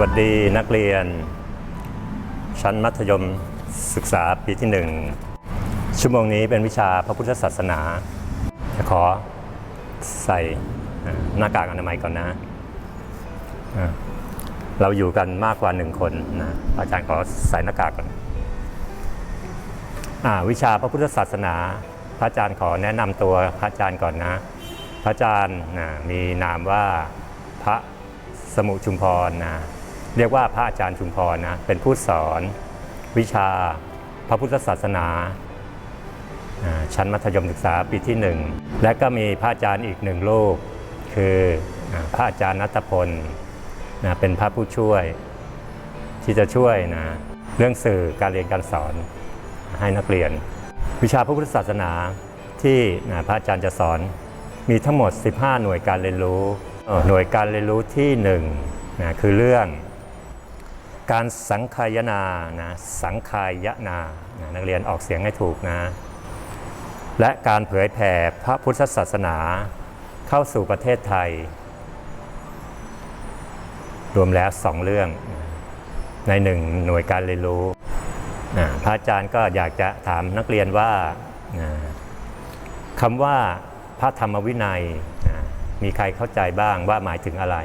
วัสดีนักเรียน ชั้นมัธยมศึกษาปีที่หนึ่งชั่วโมงนี้เป็นวิชาพระพุทธศาสนาจะขอใส่หน้ากากอนามัยก่อนนะ เราอยู่กันมากกว่าหนึ่งคนนะอาจารย์ขอใส่หน้ากากก่อนอวิชาพระพุทธศาสนา พระอาจารย์ขอแนะนำตัวพระอาจารย์ก่อนนะ พระอาจารย์มีนามว่าพระสมุชุมพรนะ เรียกว่าพระอาจารย์ชุมพรนะเป็นผู้สอน วิชาพระพุทธศาสนา ชั้นมัธยมศึกษาปีที่หนึ่งและก็มีพระอาจารย์อีกหนึ่งรูปคือพระอาจารย์นัทพลนะเป็นพระผู้ช่วยที่จะช่วยนะเรื่องสื่อการเรียนการสอนให้นักเรียน วิชาพระพุทธศาสนาที่นะพระอาจารย์จะสอนมีทั้งหมด 15 หน่วยการเรียนรู้ หน่วยการเรียนรู้ที่1นะคือเรื่อง การสังคายนานะสังคายนานะนักเรียนออกเสียงให้ถูกนะ และการเผยแผ่พระพุทธศาสนาเข้าสู่ประเทศไทย รวมแล้ว2เรื่อง ในหนึ่งหน่วยการเรียนรู้นะพระอาจารย์ก็อยากจะถามนักเรียนว่านะคำว่าพระธรรมวินัยนะมีใครเข้าใจบ้างว่าหมายถึงอะไร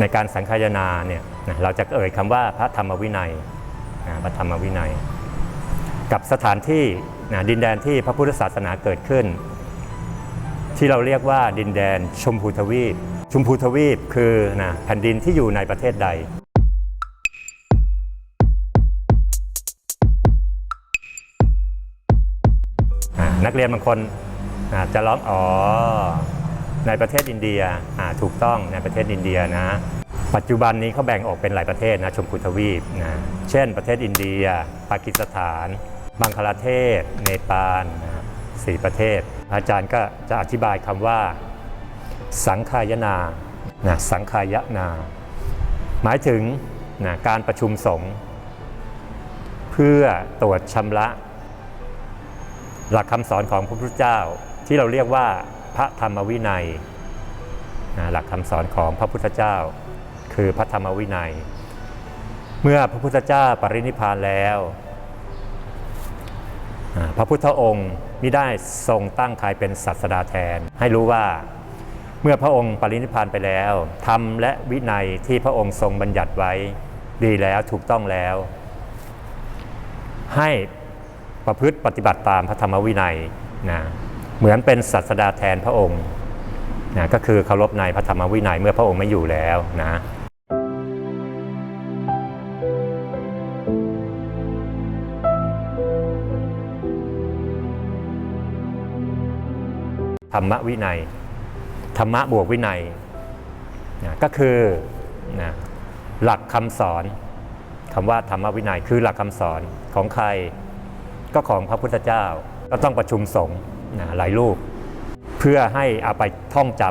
ในการสังคายนาเนี่ยเราจะเอ่ยคำว่าพระธรรมวินัยพระธรรมวินัย กับสถานที่ดินแดนที่พระพุทธศาสนาเกิดขึ้น ที่เราเรียกว่าดินแดนชมพูทวีป ชมพูทวีปคือนะแผ่นดินที่อยู่ในประเทศใดนักเรียนบางคนจะร้องอ๋อ ในประเทศอินเดียถูกต้องในประเทศอินเดียนะ ปัจจุบันนี้เขาแบ่งออกเป็นหลายประเทศนะชมพูทวีปนะเช่น ประเทศอินเดีย ปากีสถาน บังคลาเทศ เนปาลนะสี่ประเทศ อาจารย์ก็จะอธิบายคำว่า สังคายนานะสังคายนา หมายถึงนะการประชุมสงฆ์เพื่อตรวจชำระ หลักคำสอนของพระพุทธเจ้าที่เราเรียกว่า ระธรรมวินัยหลักคำสอนของพระพุทธเจ้า คือพระธรรมวินัย เมื่อพระพุทธเจ้าปรินิพานแล้ว พระพุทธองค์มิได้ทรงตั้งใครเป็นศาสดาแทน ให้รู้ว่าเมื่อพระองค์ปรินิพพานไปแล้วธรรมและวินัยที่พระองค์ทรงบัญญัติไว้ดีแล้วถูกต้องแล้ว ให้ประพฤติปฏิบัติตามพระธรรมวินัยนะ เหมือนเป็นศาสดาแทนพระองค์นะก็คือเคารพในพระธรรมวินัยเมื่อพระองค์ไม่อยู่แล้วนะธรรมวินัย ธรรมะบวกวินัยนะก็คือนะหลักคำสอนคำว่าธรรมวินัยคือหลักคำสอนของใครก็ของพระพุทธเจ้าก็ต้องประชุมสงฆ์ นะหลายรูป เพื่อให้เอาไปท่องจ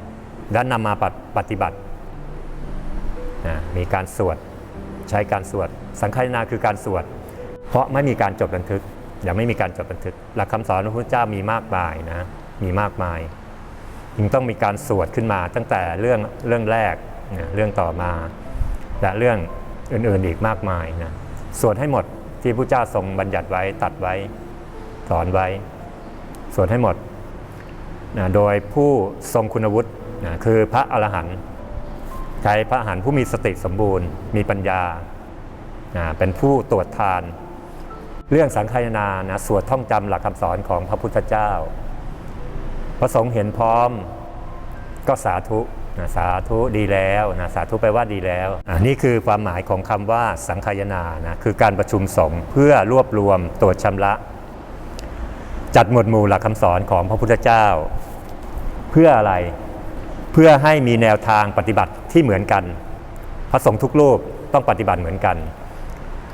ำและนำมาปฏิบัตินะมีการสวดใช้การสวด สังฆนาคือการสวด เพราะไม่มีการจดบันทึกยังไม่มีการจดบันทึก หลักคำสอนของพระพุทธเจ้ามีมากมายนะมีมากมายจึงต้องมีการสวดขึ้นมาตั้งแต่เรื่องเรื่องแรกนะเรื่องต่อมา และเรื่องอื่นๆอีกมากมายนะสวดให้หมดที่พระเจ้าทรงบัญญัติไว้ตัดไว้สอนไว้ สวดให้หมดนะโดยผู้ทรงคุณวุฒินะคือพระอรหันต์ใช้พระอรหันต์ผู้มีสติสมบูรณ์ มีปัญญานะเป็นผู้ตรวจทาน เรื่องสังคายนานะสวดท่องจำหลักคำสอนของพระพุทธเจ้าพระสงฆ์เห็นพร้อมก็สาธุนะสาธุดีแล้วนะสาธุแปว่าดีแล้วอะนี่คือความหมายของคำว่าสังคายนานะคือการประชุมสงฆ์เพื่อรวบรวมตรวจชำระ จัดหมวดหมู่หลักคำสอนของพระพุทธเจ้า เพื่ออะไรเพื่อให้มีแนวทางปฏิบัติที่เหมือนกันพระสงฆ์ทุกรูปต้องปฏิบัติเหมือนกัน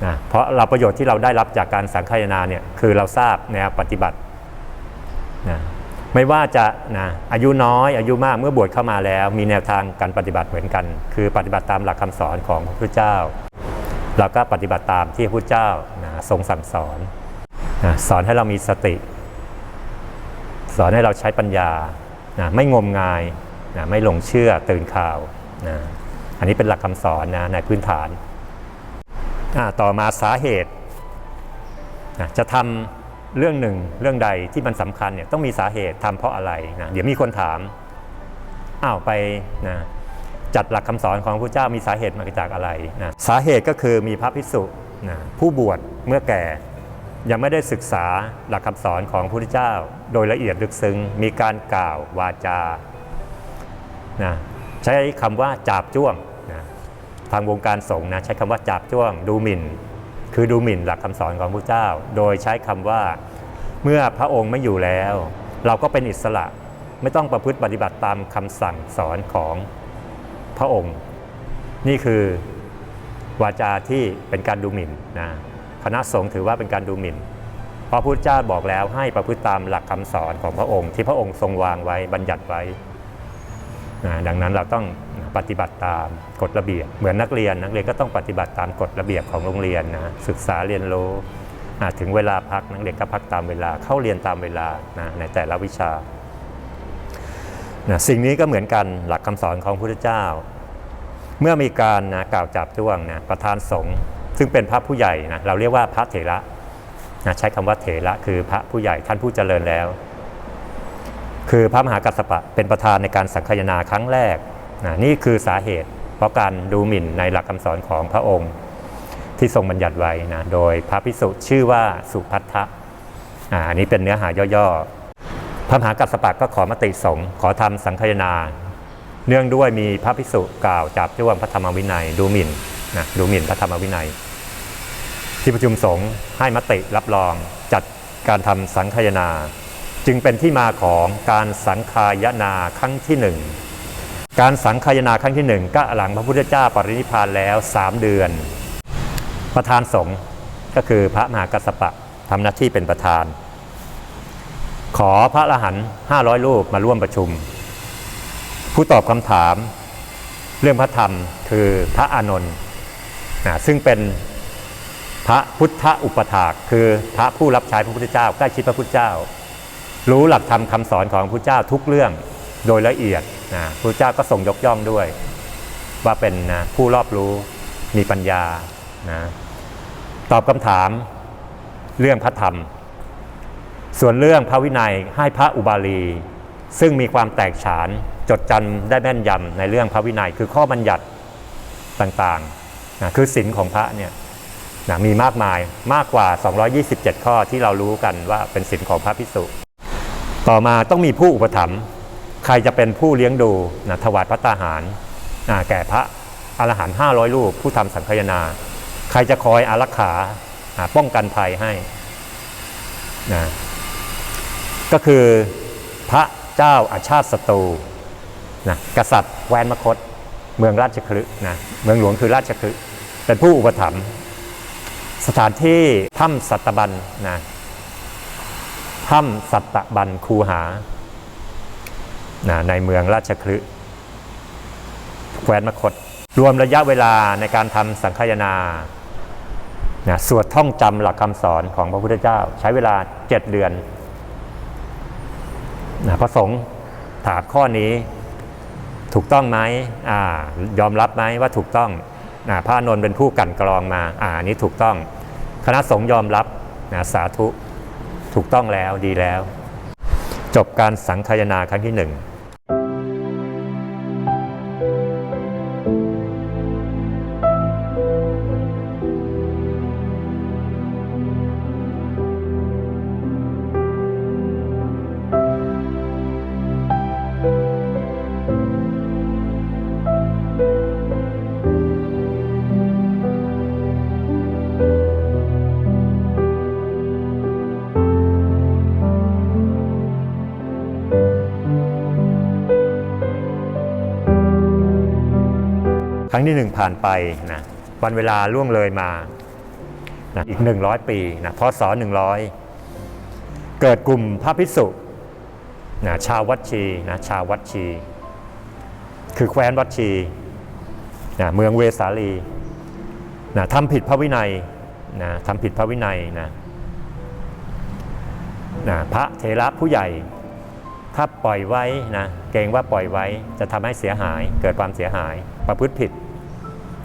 นะเพราะเราประโยชน์ที่เราได้รับจากการสังคายนาเนี่ยคือเราทราบแนวปฏิบัตินะไม่ว่าจะนะอายุน้อยอายุมากเมื่อบวชเข้ามาแล้ว มีแนวทางการปฏิบัติเหมือนกัน คือปฏิบัติตามหลักคำสอนของพระพุทธเจ้า เราก็ปฏิบัติตามที่พระพุทธเจ้านะทรงสั่งสอนนะสอนให้เรามีสติ สอนให้เราใช้ปัญญานะไม่งมงายนะไม่หลงเชื่อตื่นข่าวนะอันนี้เป็นหลักคำสอนนะในพื้นฐาน ต่อมาสาเหตุนะจะทำเรื่องหนึ่งเรื่องใดที่มันสำคัญเนี่ยต้องมีสาเหตุทำเพราะอะไรนะเดี๋ยวมีคนถามอ้าวไปนะจัดหลักคำสอนของพระเจ้ามีสาเหตุมาจากอะไรนะสาเหตุก็คือมีพระภิกษุนะผู้บวชเมื่อแก่ ยังไม่ได้ศึกษาหลักคำสอนของพระพุทธเจ้า โดยละเอียดลึกซึ้งมีการกล่าววาจานะใช้คำว่าจาบจ้วงนะทางวงการสงฆ์นะใช้คำว่าจาบจ้วง ดูหมิ่น คือดูหมิ่นหลักคำสอนของพระพุทธเจ้า โดยใช้คำว่าเมื่อพระองค์ไม่อยู่แล้ว เราก็เป็นอิสระไม่ต้องประพฤติปฏิบัติตามคำสั่งสอนของพระองค์ นี่คือวาจาที่เป็นการดูหมิ่นนะ คณะสงฆ์ถือว่าเป็นการดูหมิ่น เพราะพระพุทธเจ้าบอกแล้วให้ประพฤติตามหลักคำสอนของพระองค์ ที่พระองค์ทรงวางไว้บัญญัติไว้ ดังนั้นเราต้องปฏิบัติตามกฎระเบียบ เหมือนนักเรียนนักเรียนก็ต้องปฏิบัติตามกฎระเบียบของโรงเรียนนะศึกษาเรียนรู้ถึงเวลาพักนักเรียนก็พักตามเวลาเข้าเรียนตามเวลานะในแต่ละวิชานะสิ่งนี้ก็เหมือนกันหลักคำสอนของพระพุทธเจ้า เมื่อมีการนะกล่าวจับจ้วงนะประธานสงฆ์ ซึ่งเป็นพระผู้ใหญ่นะเราเรียกว่าพระเถระนะใช้คำว่าเถระคือพระผู้ใหญ่ท่านผู้เจริญแล้ว คือพระมหากัสสปะเป็นประธานในการสังคายนาครั้งแรกนะนี่คือสาเหตุ เพราะการดูหมิ่นในหลักคำสอนของพระองค์ที่ทรงบัญญัติไว้นะโดยพระพิสุชื่อว่าสุพัทธะอันนี้เป็นเนื้อหาย่อๆ พระมหากัสสปะก็ขอมติสงฆ์ขอทำสังคายนา เนื่องด้วยมีพระภิกษุกล่าวจับจ้วงพระธรรมวินัยดูหมิ่น นะดูหมิ่นพระธรรมวินัย ที่ประชุมสงฆ์ให้มติรับรองจัดการทำสังคายนา จึงเป็นที่มาของการสังคายนาครั้งที่หนึ่งการสังคายนาครั้งที่หนึ่งก็หลังพระพุทธเจ้าปรินิพพานแล้ว 3 เดือน ประธานสงฆ์ก็คือพระมหากัสสปะทำหน้าที่เป็นประธาน ขอพระอรหันต์500รูปมาร่วมประชุม ผู้ตอบคำถาม เรื่องพระธรรมคือพระอานนท์น ซึ่งเป็นพระพุทธอุปถาก คือพระผู้รับใช้พระพุทธเจ้าใกล้ชิดพระพุทธเจ้า รู้หลักธรรมคำสอนของพระพุทธเจ้าทุกเรื่องโดยละเอียดนะพระพุทธเจ้าก็ส่งยกย่องด้วย ว่าเป็นนะผู้รอบรู้มีปัญญานะตอบคำถามเรื่องพระธรรม ส่วนเรื่องพระวินัยให้พระอุบาลี ซึ่งมีความแตกฉานจดจำได้แม่นยำในเรื่องพระวินัยคือข้อบัญญัติต่างๆ นะคือศีลของพระเนี่ยนะมีมากมายมากกว่า 227 ข้อที่เรารู้กันว่าเป็นศีลของพระพิสุต่อมาต้องมีผู้อุปถัมภ์ใครจะเป็นผู้เลี้ยงดูนะถวายพระตาหารนะแก่พระอรหันต์500รูปผู้ทำสังฆยนา ใครจะคอยอารักขาป้องกันภัยให้นะก็คือพระเจ้าอาชาติศัตรูนะกษัตริย์แวนมคต เมืองราชคฤห์นะเมืองหลวงคือราชคฤห์ เป็นผู้อุปถัมภ์สถานที่ถ้ำสัตบันนะถ้ำสัตบันคูหานะในเมืองราชคฤห์แคว้นมคต รวมระยะเวลาในการทำสังคายนานะสวดท่องจำหลักคำสอนของพระพุทธเจ้า ใช้เวลา7เดือนนะพระสงฆ์ถามข้อนี้ถูกต้องไหมอยอมรับไหมว่าถูกต้อง พระอานนท์เป็นผู้กันกรองมาอ่านนี้ถูกต้อง คณะสงฆ์ยอมรับนะสาธุ ถูกต้องแล้วดีแล้ว จบการสังคายนาครั้งที่หนึ่ง ครั้งที่หนึ่งผ่านไปนะวันเวลาล่วงเลยมานะอีก 100 ปีนะพศ100 เกิดกลุ่มพระภิกษุนะชาววัดชีนะชาววัดชี คือแคว้นวัดชีนะเมืองเวสาลีนะทำผิดพระวินัยนะทำผิดพระวินัยนะนะพระเถระผู้ใหญ่ ถ้าปล่อยไว้นะเกรงว่าปล่อยไว้จะทำให้เสียหายเกิดความเสียหาย ประพฤติผิด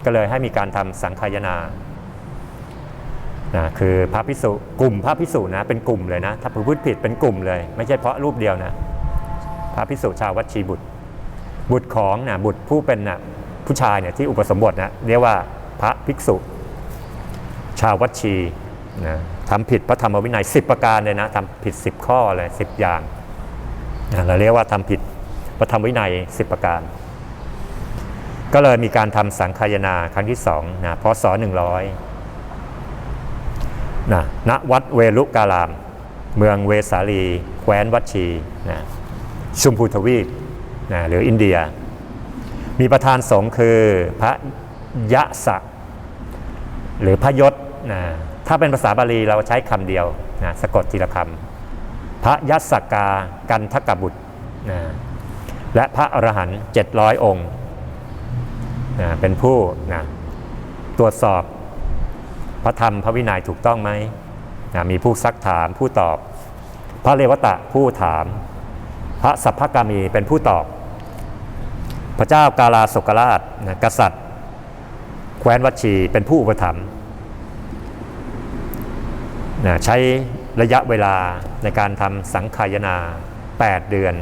ก็เลยให้มีการทำสังคายนานะคือพระพิสุกลุ่มพระพิสุนะเป็นกลุ่มเลยนะถ้าประพฤติผิดเป็นกลุ่มเลย ไม่ใช่เพราะรูปเดียวนะพระพิสุชาววัชีบุตร บุตรของนะบุตรผู้เป็นนะผู้ชายเนี่ยที่อุปสมบทนะเรียกว่าพระภิกษุ ชาววัชีนะทำผิดพระธรรมวินัย 10 ประการเลยนะทำผิด 10 ข้อเลย10 อย่างนะเราเรียกว่าทำผิดพระธรรมวินัย 10 ประการ ก็เลยมีการทำสังคายนาครั้งที่สองนะพศ100นะณวัดเวลุการาม เมืองเวสาลี แคว้นวัดชีนะชุมพูทวีปนะหรืออินเดีย มีประธานสงฆ์คือพระยะสะหรือพระยศนะถ้าเป็นภาษาบาลีเราใช้คำเดียวนะสะกดทีละคำพระยัสสกากันทกบุตรนะและพระอรหันต์700 องค์ นะเป็นผู้นะตรวจสอบพระธรรมพระวินัยถูกต้องไหมนะมีผู้ซักถามผู้ตอบ พระเลวตะผู้ถาม พระสัพพกามีเป็นผู้ตอบ พระเจ้ากาลาสกราชนะกษัตริย์ แคว้นวัชีเป็นผู้อุปถัมภ์นะใช้ระยะเวลาในการทำสังขายนา 8 เดือน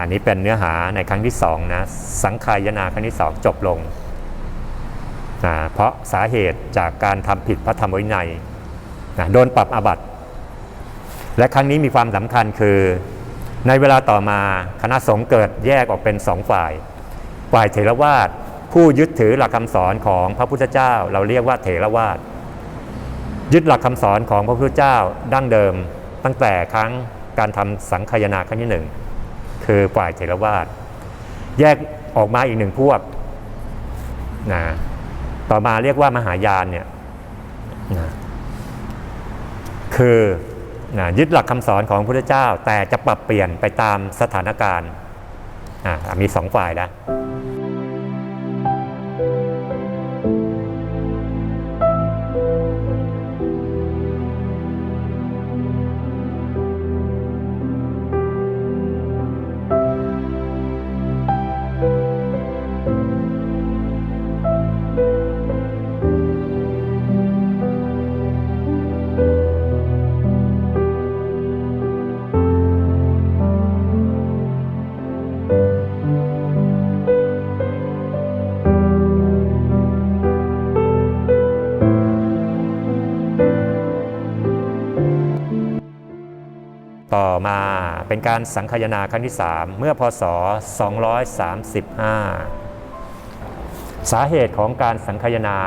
อันนี้เป็นเนื้อหาในครั้งที่สองนะสังขายนาครั้งที่สองจบลงนะเพราะสาเหตุจากการทำผิดพระธรรมวินัยนะโดนปรับอาบัติ และครั้งนี้มีความสำคัญคือ ในเวลาต่อมาคณะสงฆ์เกิดแยกออกเป็นสองฝ่าย ฝ่ายเถรวาทผู้ยึดถือหลักคำสอนของพระพุทธเจ้า เราเรียกว่าเถรวาทยึดหลักคำสอนของพระพุทธเจ้าดั้งเดิม ตั้งแต่ครั้งการทำสังคายนาครั้งที่หนึ่ง คือฝ่ายเถรวาทแยกออกมาอีกหนึ่งพวกนะต่อมาเรียกว่ามหายานเนี่ยนะคือนะยึดหลักคำสอนของพระพุทธเจ้า แต่จะปรับเปลี่ยนไปตามสถานการณ์อ่ามีสองฝ่ายนะ เป็นการสังคายนาครั้งที่ 3 เมื่อพศ 235 สาเหตุของการสังคายนา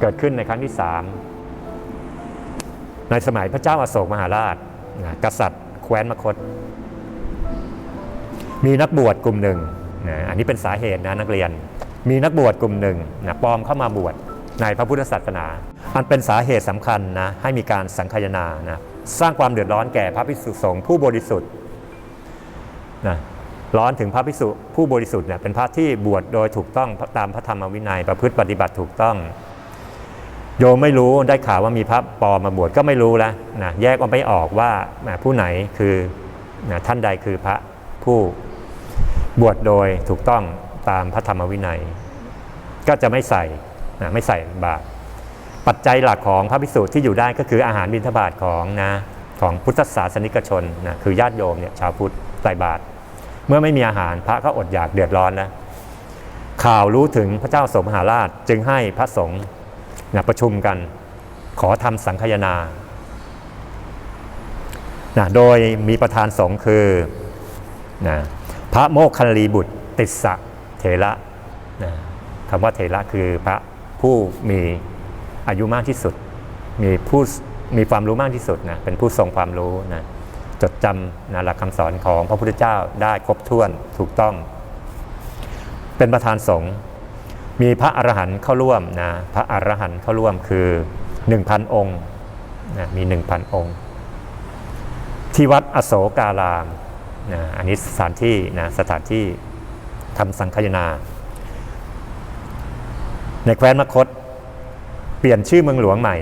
เกิดขึ้นในครั้งที่ 3 ในสมัยพระเจ้าอาโศกมหาราช กษัตริย์แคว้นมคต มีนักบวชกลุ่มหนึ่งอันนี้เป็นสาเหตุนะนักเรียน มีนักบวชกลุ่มหนึ่งนะปลอมเข้ามาบวชในพระพุทธศาสนา อันเป็นสาเหตุสำคัญนะให้มีการสังคายนานะ สร้างความเดือดร้อนแก่พระภิกษุสงฆ์ผู้บริสุทธิ์นะร้อนถึงพระภิกษุผู้บริสุทธิ์เนี่ยเป็นพระที่บวชโดยถูกต้องตามพระธรรมวินัยประพฤติปฏิบัติถูกต้อง โยมไม่รู้ได้ข่าวว่ามีพระปอมมาบวชก็ไม่รู้แล้วนะแยกออกไม่ออกว่าผู้ไหนคือนะท่านใดคือพระผู้บวชโดยถูกต้องตามพระธรรมวินัย ก็จะไม่ใส่นะไม่ใส่บาตร ปัจจัยหลักของพระภิกษุที่อยู่ได้ก็คืออาหารบิณฑบาตของนะของพุทธศาสนิกชนนะคือญาติโยมเนี่ยชาวพุทธใส่บาตรเมื่อไม่มีอาหารพระก็อดอยากเดือดร้อนนะข่าวรู้ถึงพระเจ้าสมหาราชจึงให้พระสงฆ์นะประชุมกันขอทำสังคายนานะโดยมีประธานสงฆ์คือนะพระโมคคัลลีบุตรติสสะเถระนะคำว่าเถระคือพระผู้มี อายุมากที่สุด มีผู้มีความรู้มากที่สุดนะเป็นผู้ทรงความรู้นะจดจำนะหลักคำสอนของพระพุทธเจ้าได้ครบถ้วนถูกต้อง เป็นประธานสงฆ์มีพระอรหันต์เข้าร่วมนะพระอรหันต์เข้าร่วมคือ 1,000 องค์นะมี 1,000 องค์ ที่วัดอโศการามนะอันนี้สถานที่นะสถานที่ทำสังคายนา ในแคว้นมคต เปลี่ยนชื่อเมืองหลวงใหม่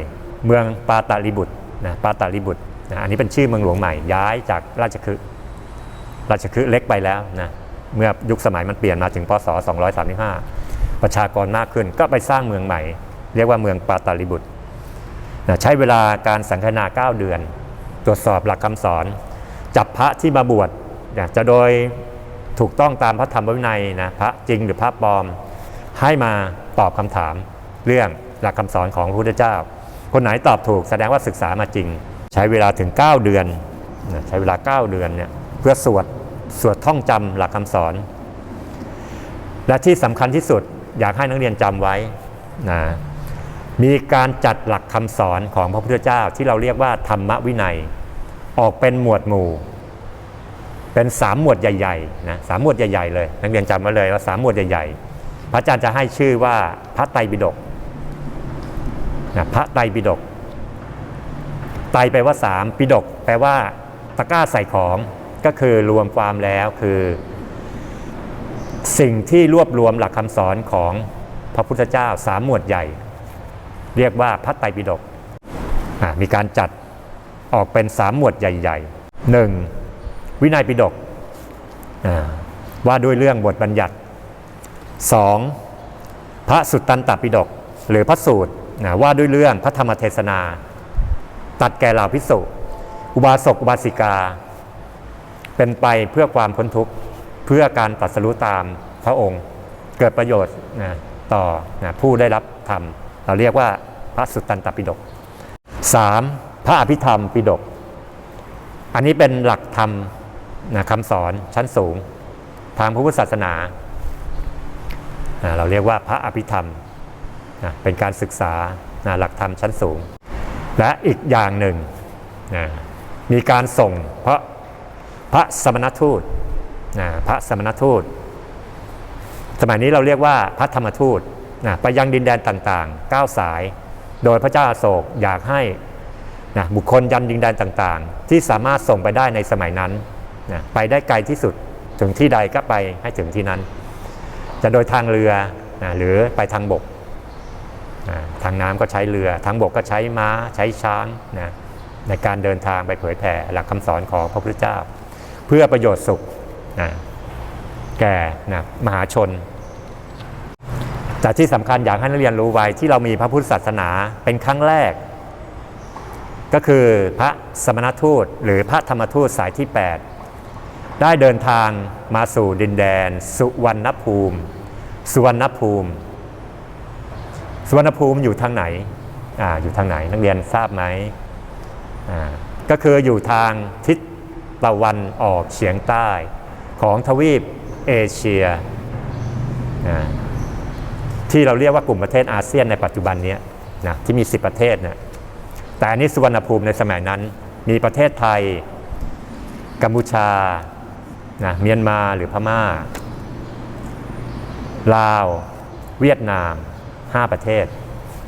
เมืองปาตาลิบุตรนะปาตาลิบุตรนะอันนี้เป็นชื่อเมืองหลวงใหม่ย้ายจากราชคฤห์ราชคฤห์เล็กไปแล้วนะเมื่อยุคสมัยมันเปลี่ยนมาถึงพศ 235 ประชากรมากขึ้นก็ไปสร้างเมืองใหม่ เรียกว่าเมืองปาตาลิบุตรนะใช้เวลาการสังคนา 9 เดือน ตรวจสอบหลักคำสอน จับพระที่มาบวชนะจะโดยถูกต้องตามพระธรรมวินัยนะพระจริงหรือพระปลอม ให้มาตอบคำถามเรื่อง หลักคำสอนของพระพุทธเจ้า คนไหนตอบถูกแสดงว่าศึกษามาจริง ใช้เวลาถึง 9 เดือนใช้เวลา 9 เดือนเนี่ยเพื่อสวดสวดท่องจำหลักคำสอน และที่สำคัญที่สุดอยากให้นักเรียนจำไว้นะมีการจัดหลักคำสอนของพระพุทธเจ้าที่เราเรียกว่าธรรมวินัย ออกเป็นหมวดหมู่ เป็นสามหมวดใหญ่ๆนะสามหมวดใหญ่ๆเลย นักเรียนจำไว้เลยว่าสามหมวดใหญ่ๆ พระอาจารย์จะให้ชื่อว่าพระไตรปิฎก นะพระไตรปิฎกไตรแปลว่าสามปิฎกแปลว่าตะกร้าใส่ของก็คือรวมความแล้วคือ สิ่งที่รวบรวมหลักคำสอนของพระพุทธเจ้าสามหมวดใหญ่ เรียกว่าพระไตรปิฎกมีการจัดออกเป็นสามหมวดใหญ่ๆหนึ่งวินัยปิฎกอ่าว่าด้วยเรื่องบทบัญญัติสองพระสุตตันตปิฎกหรือพระสูตร นะว่าด้วยเรื่องพระธรรมเทศนา ตัดแก่เหล่าพิสุอุบาสกอุบาสิกา เป็นไปเพื่อความพ้นทุกข์เพื่อการตรัสรู้ตามพระองค์ เกิดประโยชน์นะต่อนะผู้ได้รับธรรม เราเรียกว่าพระสุตตันตปิฎก 3. พระอภิธรรมปิฎกอันนี้เป็นหลักธรรมนะคำสอนชั้นสูง ทางพระพุทธศาสนานะเราเรียกว่าพระอภิธรรม นะเป็นการศึกษานะหลักธรรมชั้นสูง และอีกอย่างหนึ่งนะมีการส่งเพราะพระสมณทูตนะพระสมณทูต สมัยนี้เราเรียกว่าพระธรรมทูตนะไปยังดินแดนต่างๆ9สาย โดยพระเจ้าอาโศกอยากให้นะบุคคลยันดินแดนต่างๆ ที่สามารถส่งไปได้ในสมัยนั้นนะไปได้ไกลที่สุดถึงที่ใดก็ไปให้ถึงที่นั้น จะโดยทางเรือนะหรือไปทางบก ทางน้ำก็ใช้เรือ ทางบกก็ใช้ม้าใช้ช้างนะในการเดินทางไปเผยแผ่หลักคำสอนของพระพุทธเจ้า เพื่อประโยชน์สุขนะแก่นะมหาชน แต่ที่สำคัญอยากให้นักเรียนรู้ไว้ที่เรามีพระพุทธศาสนาเป็นครั้งแรก ก็คือพระสมณทูตหรือพระธรรมทูตสายที่ 8 ได้เดินทางมาสู่ดินแดน สุวรรณภูมิ สุวรรณภูมิ สุวรรณภูมิอยู่ทางไหนอ่าอยู่ทางไหนนักเรียนทราบไหมอ่าก็คืออยู่ทางทิศตะวันออกเฉียงใต้ของทวีปเอเชีย ที่เราเรียกว่ากลุ่มประเทศอาเซียนในปัจจุบันนี้นะที่มี 10 ประเทศนะแต่อันนี้สุวรรณภูมิในสมัยนั้น มีประเทศไทย กัมพูชานะเมียนมาหรือพม่า ลาว เวียดนาม 5 ประเทศ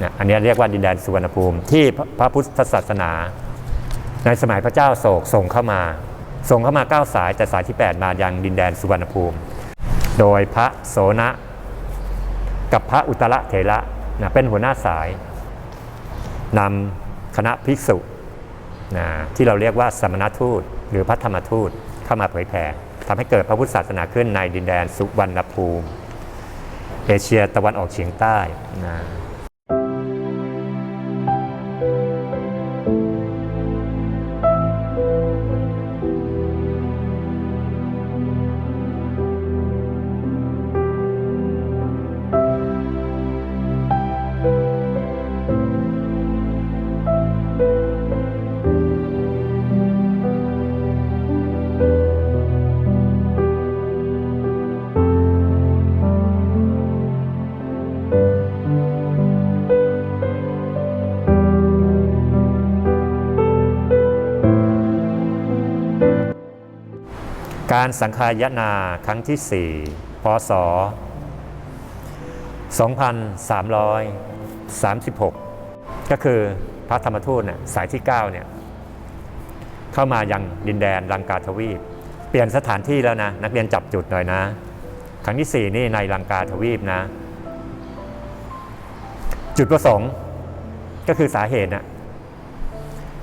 นะอันนี้เรียกว่าดินแดนสุวรรณภูมิ ที่พระพุทธศาสนา ในสมัยพระเจ้าโศกส่งเข้ามา ส่งเข้ามา 9 สายแต่สายที่ 8 มายังดินแดนสุวรรณภูมิ โดยพระโสนะกับพระอุตระเถระนะเป็นหัวหน้าสายนำคณะภิกษุนะที่เราเรียกว่าสมณทูต หรือพระธรรมทูตเข้ามาเผยแผ่ทำให้เกิดพระพุทธศาสนาขึ้นในดินแดนสุวรรณภูมิ เอเชียตะวันออกเฉียงใต้นะ การสังขายนาครั้งที่ 4 พศ 2336 ก็คือพระธรรมทูตเนี่ยสายที่9เนี่ยเข้ามายังดินแดนลังกาทวีป เปลี่ยนสถานที่แล้วนะ นักเรียนจับจุดหน่อยนะ ครั้งที่ 4 นี่ในลังกาทวีปนะ จุดประสงค์ก็คือสาเหตุนะ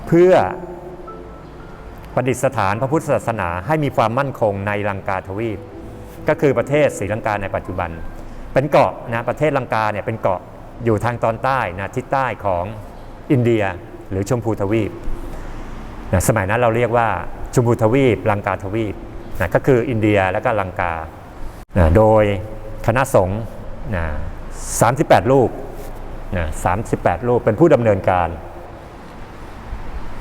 เพื่อ ประดิษฐานพระพุทธศาสนาให้มีความมั่นคงในลังกาทวีป ก็คือประเทศศรีลังกาในปัจจุบัน เป็นเกาะนะประเทศลังกาเนี่ยเป็นเกาะอยู่ทางตอนใต้นะทิศใต้ของอินเดียหรือชมพูทวีปนะสมัยนั้นเราเรียกว่าชมพูทวีป ลังกาทวีปนะก็คืออินเดียและก็ลังกานะโดยคณะสงฆ์นะ38 รูปนะ38 รูปเป็นผู้ดำเนินการ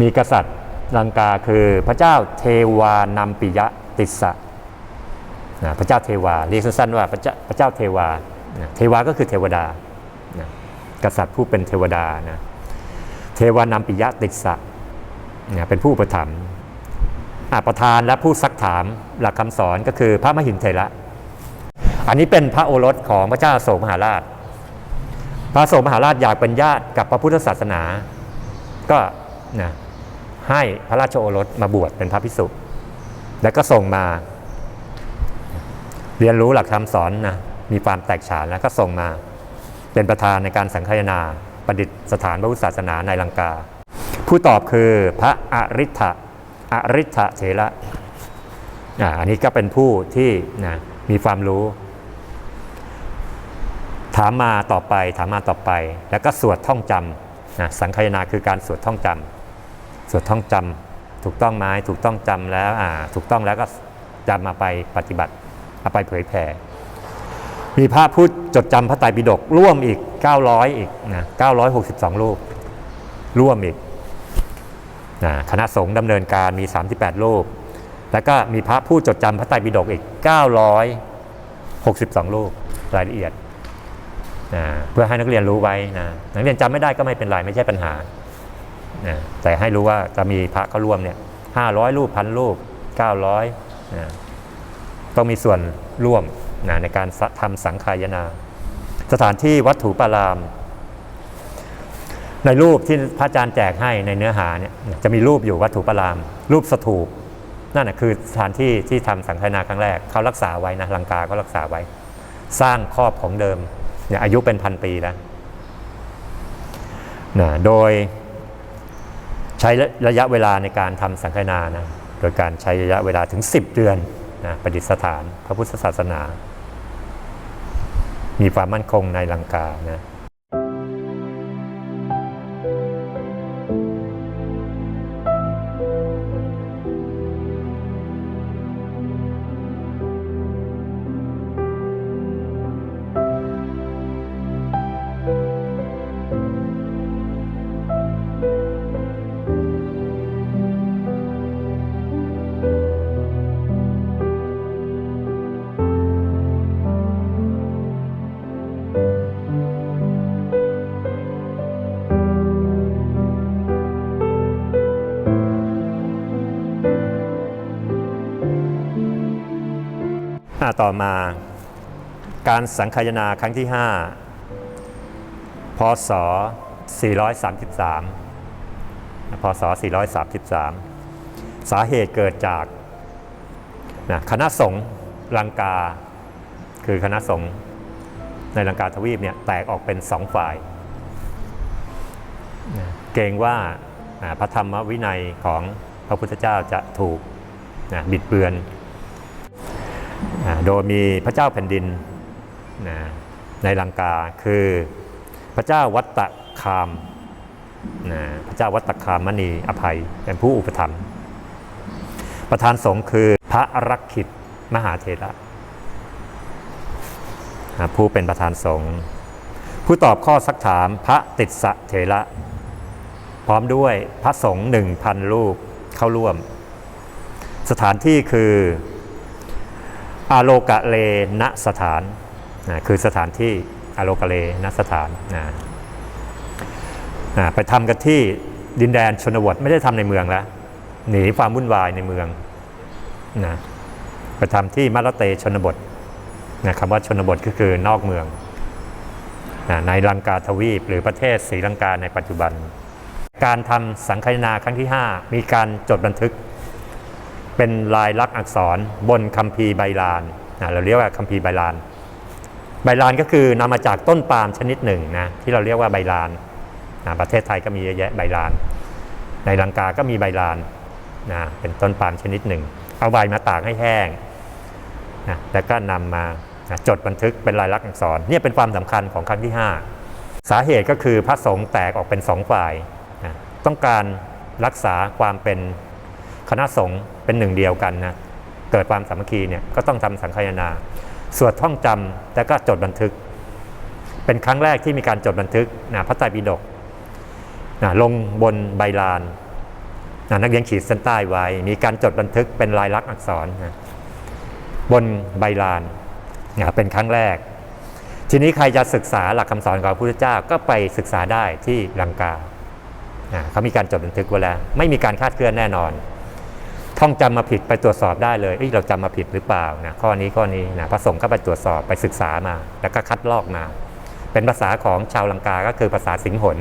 มีกษัตริย์ ลังกาคือพระเจ้าเทวานัมปิยะติสสะนะพระเจ้าเทวาเรียกสั้นๆว่าพระเจ้าพระเจ้าเทวานะเทวาก็คือเทวดานะกษัตริย์ผู้เป็นเทวดานะเทวานัมปิยะติสสะนะเป็นผู้ประถมประธานและผู้ซักถามหลักคำสอนก็คือพระมหินเถระอันนี้เป็นพระโอรสของพระเจ้าโศกมหาราช พระโศกมหาราชอยากเป็นญาติกับพระพุทธศาสนา ก็นะ ให้พระราชโอรสมาบวชเป็นพระภิกษุ แล้วก็ส่งมา เรียนรู้หลักธรรมสอนนะมีความแตกฉานแล้วก็ส่งมา เป็นประธานในการสังคายนาประดิษฐานพระพุทธศาสนาในลังกา ผู้ตอบคือพระอริ t ะอริ t ะเถระอ่าอันนี้ก็เป็นผู้ที่นะมีความรู้ ถามมาต่อไปถามมาต่อไป แล้วก็สวดท่องจำนะสังคายนาคือการสวดท่องจำ สวดท่องจำถูกต้องไหมถูกต้องจำแล้วอ่าถูกต้องแล้วก็จำมาไปปฏิบัติเอาไปเผยแผ่มีพระพูดจดจำพระไตรปิฎกร่วมอีก 900 อีกนะ962 รูป ร่วมอีกนะคณะสงฆ์ดำเนินการมี 38 รูป แล้วก็มีพระผู้จดจำพระไตรปิฎกอีก 962 รูปรายละเอียดนะเพื่อให้นักเรียนรู้ไว้นะนักเรียนจำไม่ได้ก็ไม่เป็นไรไม่ใช่ปัญหา แต่ให้รู้ว่าจะมีพระเข้าร่วมเนี่ย500รูปพันรูป900นะต้องมีส่วนร่วมนะในการทำสังขายนา สถานที่วัตถุปาราม ในรูปที่พระอาจารย์แจกให้ในเนื้อหาเนี่ยจะมีรูปอยู่วัตถุปาราม รูปสถูปนั่นนะคือสถานที่ที่ทำสังฆนาครั้งแรกเขารักษาไว้นะลังกาก็รักษาไว้ สร้างครอบของเดิมเนี่ยอายุเป็นพันปีแล้วนะโดย ใช้ระยะเวลาในการทำสังฆนานะโดยการใช้ระยะเวลาถึง 10 เดือนนะประดิษฐานพระพุทธศาสนา มีความมั่นคงในลังกานะาต่อมา การสังคายนาครั้งที่ 5 พศ 433 พศ 433 สาเหตุเกิดจากนะคณะสงฆ์ลังกา คือคณะสงฆ์ในลังกาทวีปเนี่ยแตกออกเป็นสองฝ่าย เกรงว่าพระธรรมวินัยของพระพุทธเจ้าจะถูกบิดเบือน โดยมีพระเจ้าแผ่นดินนะในลังกาคือพระเจ้าวัตตะคามนะพระเจ้าวัตตคามมณีอภัยเป็นผู้อุปถัมภ์ประธานสงฆ์คือพระรักขิตมหาเถระผู้เป็นประธานสงฆ์ผู้ตอบข้อสักถามพระติสสะเถระ พร้อมด้วยพระสงฆ์หนึ่งพันรูปเข้าร่วม สถานที่คือ อาโลกะเลณสถานนะคือสถานที่อาโลกะเลณสถานนะนะไปทำกันที่ดินแดนชนบทไม่ได้ทำในเมืองแล้วหนีความวุ่นวายในเมืองนะไปทำที่มัลเตชนบทนะคำว่าชนบทก็คือนอกเมืองนะในลังกาทวีปหรือประเทศศรีลังกาในปัจจุบัน การทำสังคายนาครั้งที่ 5 มีการจดบันทึก เป็นลายลักษณ์อักษรบนคัมภีร์ใบลานนะเราเรียกว่าคัมภีร์ใบลาน ใบลานก็คือนำมาจากต้นปาล์มชนิดหนึ่งนะที่เราเรียกว่าใบลานนะประเทศไทยก็มีเยอะแยะใบลาน ในลังกาก็มีใบลานนะเป็นต้นปาล์มชนิดหนึ่ง เอาใบมาตากให้แห้งนะแล้วก็นำมานะจดบันทึกเป็นลายลักษณ์อักษรเนี่ยเป็นความสำคัญของครั้งที่ 5 สาเหตุก็คือพระสงฆ์แตกออกเป็นสองฝ่ายนะต้องการรักษาความเป็น คณะสงฆ์เป็นหนึ่งเดียวกันนะเกิดความสามัคคีเนี่ยก็ต้องทำสังคายนา สวดท่องจำแล้วก็จดบันทึก เป็นครั้งแรกที่มีการจดบันทึกนะพระไตรปิฎกนะลงบนใบลานนะนักเรียนขีดเส้นใต้ไว้ มีการจดบันทึกเป็นลายลักษณ์อักษรนะบนใบลานนะเป็นครั้งแรก ทีนี้ใครจะศึกษาหลักคำสอนของพระพุทธเจ้าก็ไปศึกษาได้ที่ลังกานะเขามีการจดบันทึกไว้แล้ว ไม่มีการคาดเคลื่อนแน่นอน ท่องจำมาผิดไปตรวจสอบได้เลยเอ้ยเราจำมาผิดหรือเปล่านะข้อนี้ข้อนี้นะพระสงฆ์ก็ไปตรวจสอบไปศึกษามา แล้วก็คัดลอกมา เป็นภาษาของชาวลังกาก็คือภาษาสิงหน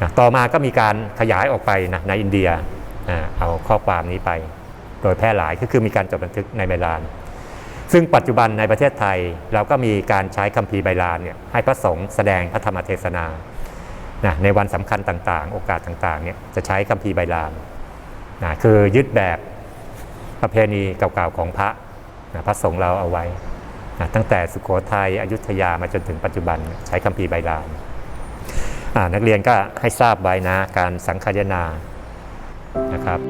นะต่อมาก็มีการขยายออกไปนะในอินเดียนะเอาข้อความนี้ไป โดยแพร่หลายก็คือมีการจดบันทึกในใบลาน ซึ่งปัจจุบันในประเทศไทยเราก็มีการใช้คัมภีร์ใบลานเนี่ยให้พระสงฆ์แสดงพระธรรมเทศนานะในวันสำคัญต่างๆ โอกาสต่างๆเนี่ยจะใช้คัมภีร์ใบลาน นะคือยึดแบบประเพณีเก่าๆของพระนะพระสงฆ์เราเอาไว้นะตั้งแต่สุโขทัยอยุธยามาจนถึงปัจจุบันใช้คัมภีร์ใบลานนักเรียนก็ให้ทราบไว้นะการสังคายนานะครับ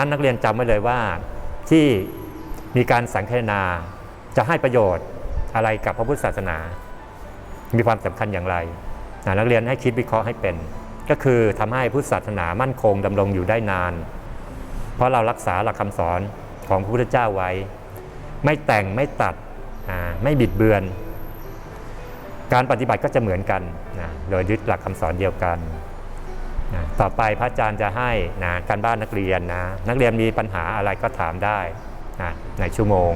นั้นนักเรียนจำไว้เลยว่าที่มีการสังคายนาจะให้ประโยชน์อะไรกับพระพุทธศาสนา มีความสำคัญอย่างไร นักเรียนให้คิดวิเคราะห์ให้เป็น ก็คือทำให้พุทธศาสนามั่นคงดำรงอยู่ได้นาน เพราะเรารักษาหลักคำสอนของพระพุทธเจ้าไว้ ไม่แต่งไม่ตัดไม่บิดเบือน การปฏิบัติก็จะเหมือนกัน โดยยึดหลักคำสอนเดียวกัน นะต่อไปพระอาจารย์จะให้นะการบ้านนักเรียนนะนักเรียนมีปัญหาอะไรก็ถามได้นะในชั่วโมง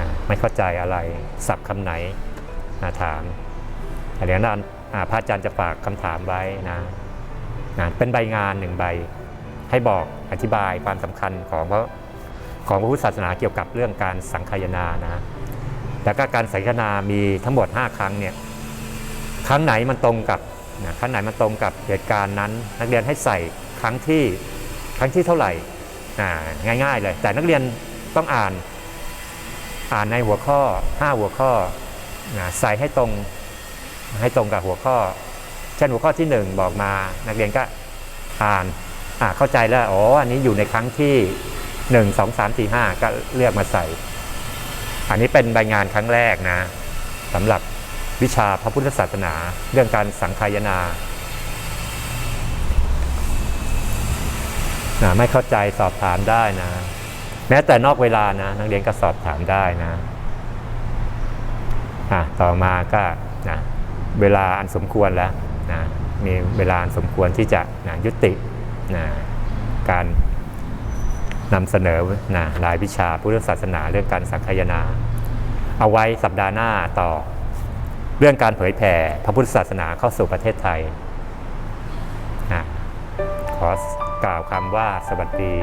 นะไม่เข้าใจอะไรสับคำไหนนะถามเดี๋ยวนั้นอ่าพระอาจารย์จะฝากคำถามไว้นะนะเป็นใบงานหนึ่งใบ ให้บอกอธิบายความสำคัญของพระของพระพุทธศาสนาเกี่ยวกับเรื่องการสังคายนานะแล้วก็การสังคายนามีทั้งหมด 5 ครั้งเนี่ยครั้งไหนมันตรงกับ นะครั้งไหนมันตรงกับเหตุการณ์นั้น นักเรียนให้ใส่ครั้งที่ครั้งที่เท่าไหร่ง่ายๆเลย แต่นักเรียนต้องอ่านอ่านในหัวข้อ 5 หัวข้อนะใส่ให้ตรงให้ตรงกับหัวข้อ เช่นหัวข้อที่ 1 บอกมา นักเรียนก็อ่านอ่าเข้าใจแล้วอ๋ออันนี้อยู่ในครั้งที่ 1 2 3 4 5 ก็เลือกมาใส่ อันนี้เป็นใบงานครั้งแรกนะสำหรับ วิชาพระพุทธศาสนา เรื่องการสังคายนา ไม่เข้าใจสอบถามได้นะ แม้แต่นอกเวลานะ นักเรียนก็สอบถามได้นะะต่อมาก็นะเวลาอันสมควรแล้วนะมีเวลาอันสมควรที่จะนะยุตินะการนำเสนอนะรายวิชาพุทธศาสนาเรื่องการสังคายนา เอาไว้สัปดาห์หน้าต่อ เรื่องการเผยแผ่พระพุทธศาสนาเข้าสู่ประเทศไทย ขอกล่าวคำว่าสวัสดี